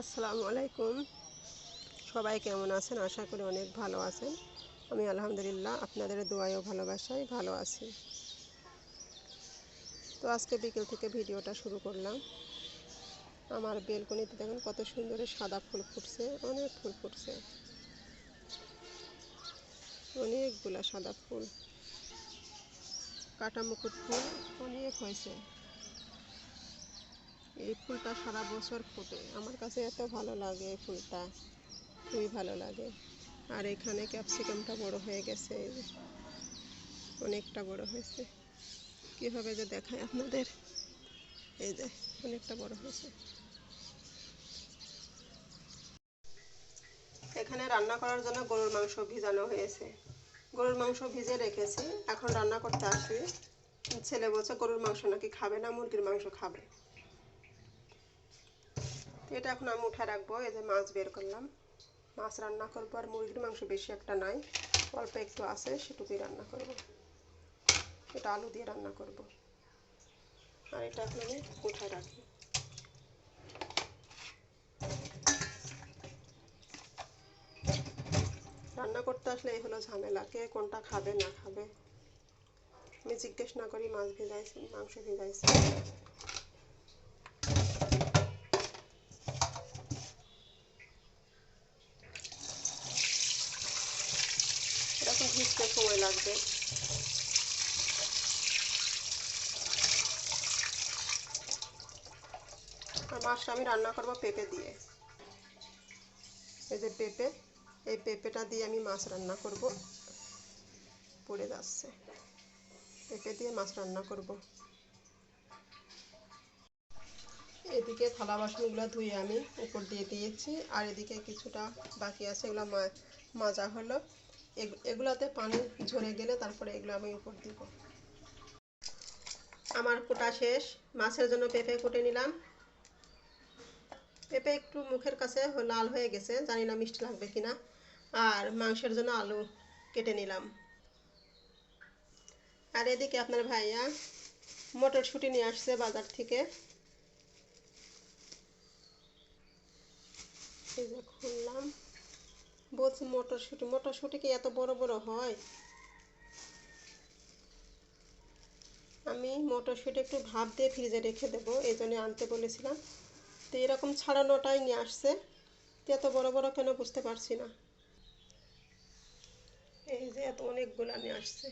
আসসালামু আলাইকুম। সবাই কেমন আছেন? আশা করি অনেক ভালো আছেন। আমি আলহামদুলিল্লাহ আপনাদের দোয়ায় ও ভালোবাসায় ভালো আছি। তো আজকে বিকেল থেকে ভিডিওটা শুরু করলাম। আমার বেলকনিতে দেখুন কত সুন্দর সাদা ফুল ফুটছে, অনেক ফুল ফুটছে। অনেকগুলা সাদা ফুল। কাটা মুকুট ফুল অনেক হয়েছে। এই ফুলটা সারা বছর ফোটে। আমার কাছে এত ভালো লাগে এই ফুলটা। খুবই ভালো লাগে। আর এখানে ক্যাপসিকামটা বড় হয়ে গেছে। অনেকটা বড় হয়েছে। কীভাবে যে দেখায় আপনাদের? এই যে, অনেকটা বড় হয়েছে। এখানে রান্না করার জন্য গরুর মাংস ভিজানো হয়েছে। গরুর মাংস ভিজে রেখেছি। এখন রান্না করতে আসি। ছেলে বলছে গরুর মাংস নাকি খাবে না, মুরগির মাংস খাবে। তো এটা এখন আমি উঠে রাখব, এই যে মাছ বের করলাম। মাছ রান্না করব আর মুরগির মাংস বেশি একটা নাই, অল্প একটু আছে, সেটুকুই রান্না করব। এটা আলু দিয়ে রান্না করব। আর এটা এখন আমি উঠে রাখি রান্না করতে আসলে এই হলো ঝামেলা, কে কোনটা খাবে, না খাবে। আমি জিজ্ঞেস না করি, মাছ ভেজাইছি, মাংস ভেজাইছি। এরকম সময় লাগবে। মাছটা আমি রান্না করব পেঁপে দিয়ে। এই যে পেঁপে, এই পেঁপেটা দিয়ে আমি মাছ রান্না করব। পড়ে যাচ্ছে। পেঁপে দিয়ে মাছ রান্না করব। এদিকে থালা বাসনগুলো ধুয়ে আমি উপর দিয়ে দিয়েছি। আর এদিকে কিছুটা বাকি আছে, এগুলো মাজা হলো। এগুলাতে পানি ঝরে গেলে তারপরে এগুলো আমি উপর দিব। আমার কোটা শেষ। মাছের জন্য পেঁপে কুটে নিলাম। পেঁপে একটু মুখের কাছে লাল হয়ে গেছে। জানি না মিষ্টি লাগবে কিনা। আর মাংসের জন্য আলু কেটে নিলাম। আর এদিকে আপনার ভাইয়া মটরশুঁটি নিয়ে আসছে বাজার থেকে। খুললাম। বলছি মটরশুঁটি মটরশুঁটি কি এত বড় বড় হয়? আমি মটরশুঁটি একটু ভাপ দিয়ে ফ্রিজে রেখে দেবো, এই জন্য আনতে বলেছিলাম। তো এরকম ছাড়ানোটাই নিয়ে আসছে, তো এত বড় বড় কেন বুঝতে পারছি না। এই যে এত অনেকগুলো নিয়ে আসছে।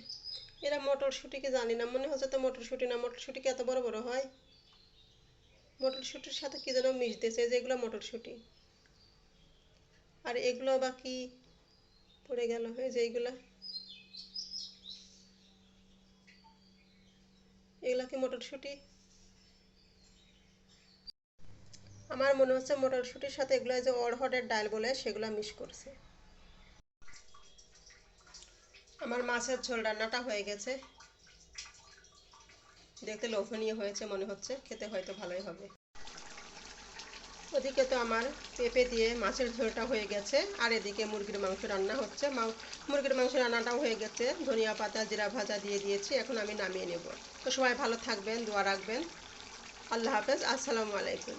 এরা মটরশুঁটিকে জানি না, মনে হচ্ছে তো মটরশুঁটি না, মটরশুঁটি কি এত বড় বড় হয়? মটরশুঁটির সাথে কী যেন মিশ মিশতেছে যেগুলো মটরশুঁটি। আর এগুলো বা কি পড়ে গেল হয়ে যে এইগুলা। এগুলা কি মটরশুঁটি? আমার মনে হচ্ছে মটরশুঁটির সাথে এগুলো যে অড়হরের ডাল বলে সেগুলো মিশ করছে। আমার মাছের ঝোল রান্নাটা হয়ে গেছে। দেখতে লোভনীয় হয়েছে মনে হচ্ছে, খেতে হয়তো ভালোই হবে। ওদিকে তো আমার পেঁপে দিয়ে মাছের ঝোলটা হয়ে গেছে, আর এদিকে মুরগির মাংস রান্না হচ্ছে। মুরগির মাংস রান্নাটাও হয়ে গেছে। ধনিয়া পাতা, জিরা ভাজা দিয়ে দিয়েছি, এখন আমি নামিয়ে নেব। তো সবাই ভালো থাকবেন, দোয়া রাখবেন। আল্লাহ হাফেজ, আসসালামু আলাইকুম।